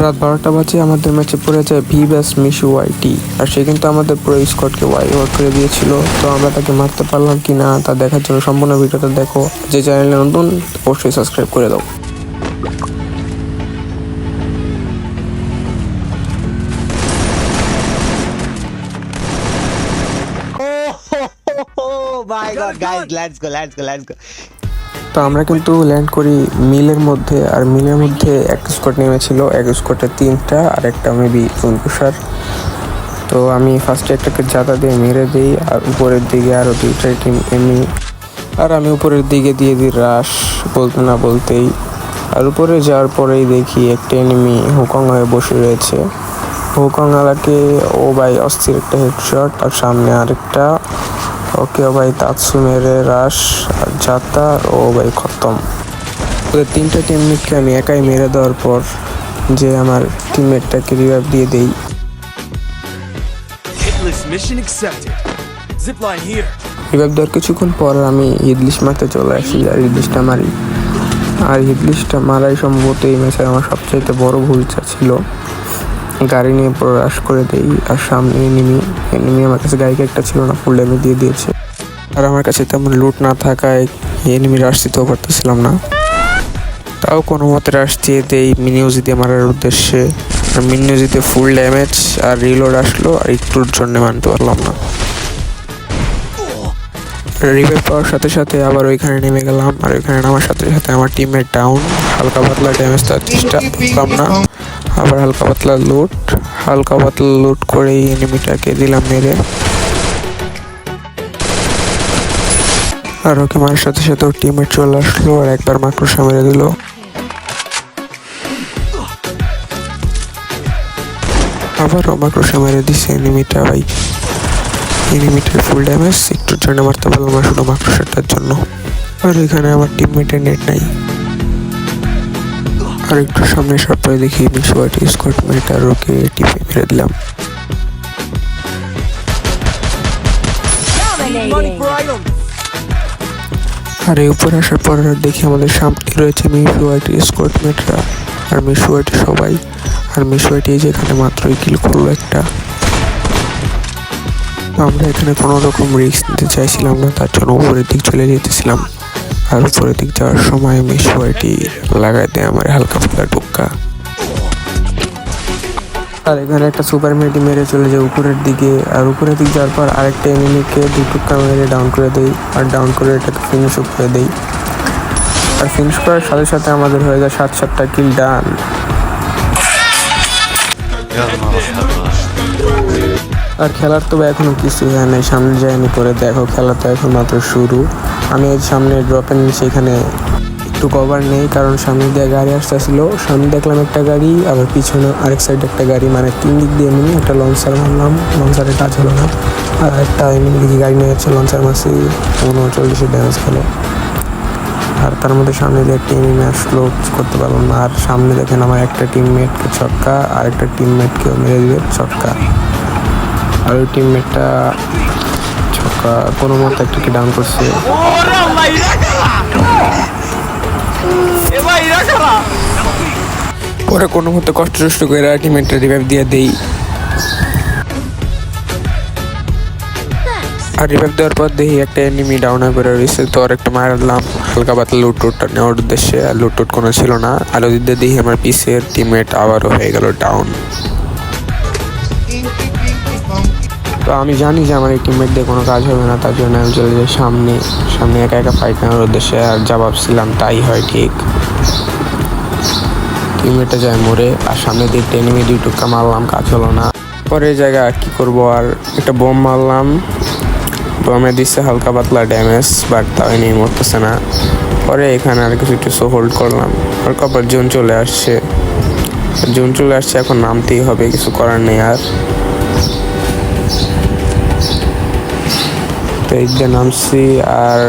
রাত বারোটা বাজে আমাদের ম্যাচে পড়ে যায় ভি ব্যাস মিশু ওয়াইটি। আর সে কিন্তু আমাদের পুরো স্কোয়াডকে ওয়াই ওয়ার করে দিয়েছিল। তো আমরা তাকে মারতে পারলাম কি না তা দেখার জন্য সম্পূর্ণ ভিডিওটা দেখো। যে চ্যানেলে নতুন অবশ্যই সাবস্ক্রাইব করে দাও। Oh my god, guys, let's go, let's go, let's go. তো আমরা কিন্তু ল্যান্ড করি মিলের মধ্যে, আর মিলের মধ্যে একটা স্কোয়াড নেমেছিল, এক স্কোয়াডে তিনটা, আর একটা মেবি চুনকুষার তো আমি ফার্স্টে একটাকে জাদা দিয়ে মেরে দিই, আর উপরের দিকে আরও দুইটা টিম এমনি। আর আমি উপরের দিকে দিয়ে দিই রাশ বলতে না বলতেই। আর উপরে যাওয়ার পরেই দেখি একটা এনিমি হুকং হয়ে বসে রয়েছে। হুকং আলাকে ও ভাই অস্থির একটা হেডশট আর সামনে আরেকটা। ওকে ভাই তাৎসু মেরে রাশ আর যাতা ও ভাই খতম। ওদের তিনটা টিমমেটকে আমি একাই মেরে দেওয়ার পর যে আমার টিমমেটটাকে রিভাইভ দিয়ে দেই. রিভাইভ দেওয়ার কিছুক্ষণ পর আমি হিদলিশ মারতে চলে আসি আর হিদলিশটা মারি। আর হিদলিশটা মারাই সম্ভবত এই ম্যাচের আমার সবচাইতে বড় ভুলটা ছিল। গাড়ি নিয়ে পুরো রাশ করে দেই, আর সামনে এনিমি এনিমি আমার কাছে গাড়িকে একটা ছিল না ফুল ড্যামেজ দিয়ে দিয়েছে। আর আমার কাছে তেমন লুট না থাকায় এনিমি রাশ দিতেও পারতেছিলাম না। তাও কোনো মতে রাশ দিয়ে দেই মিনিউজিতে মারার উদ্দেশ্যে। মিনিউজিতে ফুল ড্যামেজ আর রিলোড আসলো, আর একটুর জন্য মানতে পারলাম না। রিভাইভ পাওয়ার সাথে সাথে আবার ওইখানে নেমে গেলাম, আর ওইখানে নামার সাথে সাথে আমার টিমের ডাউন হালকা পাতলা ড্যামেজ দেওয়ার চেষ্টা করলাম না। আবার হালকা পাতলা লুট হালকা পাতলা লুট করে এনিমিটাকে দিলাম মেরে। আর ওকে মারার সাথে সাথে ওর টিমের চলে আসলো আর একবার মাকড়সা মেরে দিল। আবারও মাকড়সা মেরে দিছে এনিমিটা ভাই। এনিমিটার ফুল ড্যামেজ একটুর জন্য মারতে পারলাম না শুধু মাকড়সাটার জন্য। আর এখানে আমার টিমমেটের নেট নাই। আর একটু সামনে পরে দেখি মিসওয়াটি স্কোয়াড মেট আর ওকে টিপে মেরে দিলাম. আর এই উপরে আসার পর দেখি আমাদের সামনে রয়েছে মিসওয়াটি স্কোয়াড মেটরা আর মিসওয়াটি সবাই। আর মিসওয়াটি যেখানে মাত্রই কিল করল একটা। আমরা এখানে কোনো রকম রিস্ক নিতে চাইছিলাম না, তার জন্য উপরের দিক চলে যেতেছিলাম। আর উপরের দিক যাওয়ার সময় মিসওয়াটি লাগাই দেয় আমার হালকা ফুলকা টুক্কা। আর এখানে একটা সুপার মেডি মেরে চলে যায় উপরের দিকে। আর উপরের দিক যাওয়ার পর আরেকটা এনিমিকে টুক্কা মেরে ডাউন করে দেই। আর ডাউন করে এটাকে ফিনিশও করে দেই। আর ফিনিশ করার সাথে সাথে আমাদের হয়ে যায় সাত, সাতটা কিল ডান আর খেলার তো এখনও কিছু হয় নাই, সামনে যায়নি করে দেখো, খেলা তো এখন মাত্র শুরু। আমি সামনে ড্রপের নিচে এখানে একটু কভার নেই, কারণ সামনে দিয়ে গাড়ি আসতে আসতেছিল। সামনে দেখলাম একটা গাড়ি, আবার পিছনে আরেক সাইড একটা গাড়ি মানে তিন দিক দিয়ে এমনি একটা লঞ্চার মারলাম। লঞ্চারের কাজ হলো না। আর একটা এমনি দিকে গাড়ি নিয়ে যাচ্ছে লঞ্চার মাসি উনচল্লিশে ড্যামেজ খেলো। আর তার মধ্যে সামনে দিয়ে একটা এনিমি আসলো করতে পারলাম না। আর সামনে দেখেন আমার একটা টিমমেটকে ছক্কা আর একটা টিমমেটকেও মেরে দিবে, ছক্কা। আর ওই টিমমেটটা কোনো মতো একটাকে ডাউন করছে? পরে কোনো মতো কষ্ট টষ্ট করে টিমমেটটা রিভাইভ দিয়ে দেই। আর রিভাইভ দেওয়ার পর দেখি একটা এনিমি ডাউন হয়ে পড়ে রয়েছে, তো আর একটা মারলাম হালকা পাতলা লুট টুটটা নেওয়ার উদ্দেশ্যে আর লুট টুট কোনো ছিল না। ওদিক দিয়ে দেখি আমার পিসের টিমমেট আবারও হয়ে গেল ডাউন তো আমি জানি যে আমার এই টিমমেট দিয়ে কোনো কাজ হবে না, তার জন্য আমি চলে যাই সামনে সামনে একা একা ফাইট নেওয়ার উদ্দেশ্যে। আর যা ভাবছিলাম তাই হয় ঠিক। টিমমেটটা যায় মরে আর সামনে দিয়ে এনিমি দুই টুক্কা মারলাম, কাজ হলো না। পরে জায়গা কি করব, আর একটা বোম মারলাম। বোমে দিচ্ছে হালকা পাতলা ড্যামেজ বাট তাও এনিমি মরতেছে না। পরে এখানে আর কিছু একটু কিছু হোল্ড করলাম। আর কপার জুন চলে আসছে। জুন চলে আসছে, এখন নামতেই হবে, কিছু করার নেই আর। তো যে নামছি আর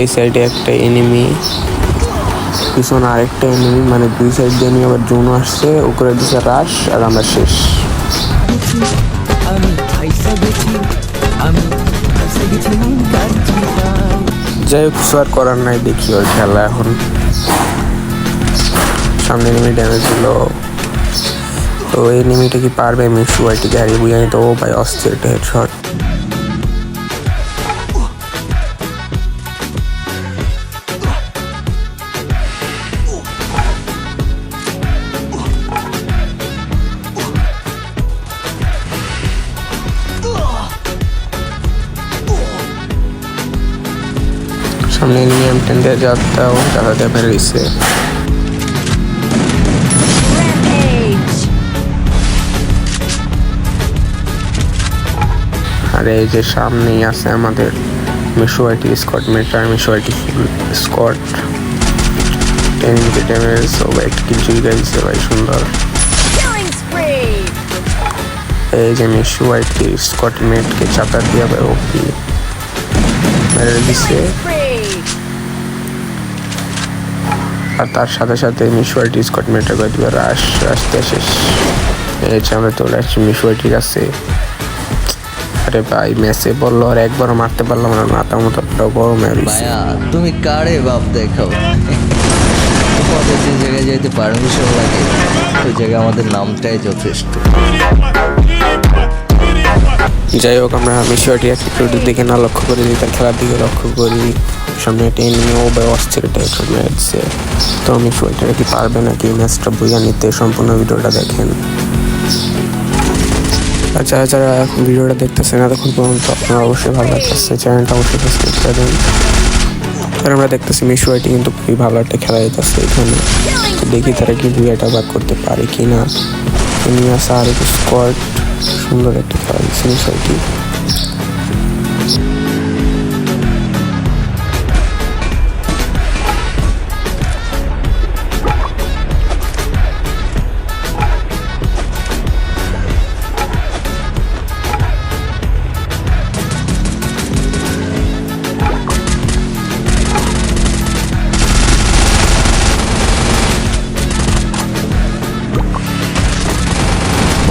এই সাইডে একটা এনিমি পিছনে আরেকটা এনিমি মানে দুই সাইড দিয়ে এনিমি আবার জুন আসছে উপরে দিছে রাশ আর আমরা শেষ। আমি আমি যাই হোক কিছু আর করার নাই দেখি ওর খেলা এখন। সামনে এনিমি ড্যামেজ দিল তো এই নিমিটা কি পারবে? মিশু আইটিকে হারিয়ে বুঝে ও ভাই অস্থির একটা হেডশট সামনে নিয়ে এম টেন দিয়ে যাত্রাও যাতা দিয়ে বের হয়েছে আর এই যে সামনেই আছে আমাদের মিশো আইটি স্কট মেটার মিশো আইটি ফুল স্কট টেন মিনিট ড্যামেজ ভাই একটা কিল চুরি ভাই সুন্দর। এই যে মিশু আইটি স্কট মেটকে চাপা দিয়ে ওপি মেরে দিচ্ছে আর তার সাথে সাথে মিশু আইটি স্কট মেটার করে দিবে রাশ রাশতে শেষ। এই আমরা চলে আসছি মিশু আইটির কাছে আরে ভাই মেসে বলল আর একবারও মারতে পারলাম না। মাথা মতো বড় মেরে মায়া তুমি কারে বাপ দেখাও? তোমাদের যে জায়গায় যেতে পারমিশন লাগে ওই জায়গায় আমাদের নামটাই যথেষ্ট। যাই হোক আমরা মিশরটি অ্যাটিটিউড দিকে না লক্ষ্য করি তার খেলার দিকে লক্ষ্য করি সামনে একটা এনিমিও বা অস্থির টাইপের মেরেছে তো মিশু এটা কি পারবে নাকি ম্যাচটা বুঝে নিতে সম্পূর্ণ ভিডিওটা দেখেন। আর যারা যারা ভিডিওটা দেখতেছেন এতক্ষণ পর্যন্ত আপনারা অবশ্যই ভালো লাগতেছে চ্যানেলটা অবশ্যই সাবস্ক্রাইব করে দেন। আর আমরা দেখতেছি মিশু আইটি কিন্তু খুবই ভালো একটা খেলা যেতেছে এখানে। দেখি তারা কি বুয়াটা বাদ করতে পারে কি না নিয়ে আসা আর একটু স্কোয়াড সুন্দর একটা খেলা দিচ্ছে মিশু আইটি।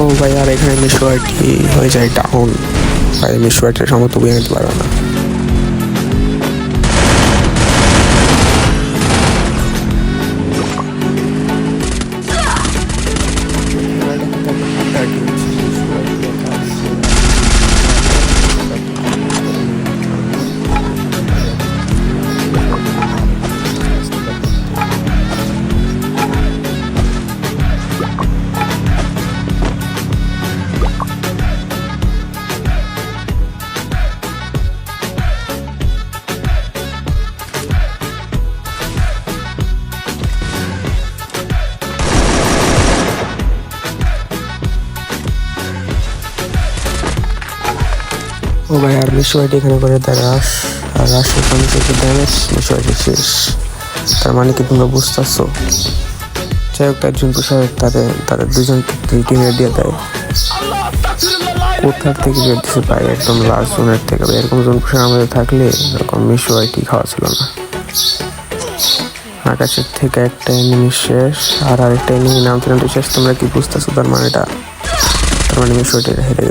ও ভাই, আর এখানে মিশু আইটি হয়ে যায় টাউন ভাই মিসওয়াইটের সময় তুমি নিতে পারবে না। ও ভাই, আর আইটি এখানে করে দেয় রাশ আর রাশ ওখানে থেকে ড্যামেজ আইটি শেষ। তার মানে কি তোমরা বুঝতেছো? যাই হোক, তার জুন সাহেব তাদের তাদের দুজনকে দুই টিমে দিয়ে দেয়। কোথার থেকে বের দিছে ভাই? একদম লাস্ট জোনের থেকে। এরকম জোন প্রসার আমাদের থাকলে এরকম মিশু আইটি খাওয়া ছিল না। আকাশের থেকে একটা এনিমি শেষ, আর আরেকটা এনিমি নামতে নামতে শেষ। তোমরা কি বুঝতেছো? তার মানেটা, তার মানে মিশু আইটি হেরে।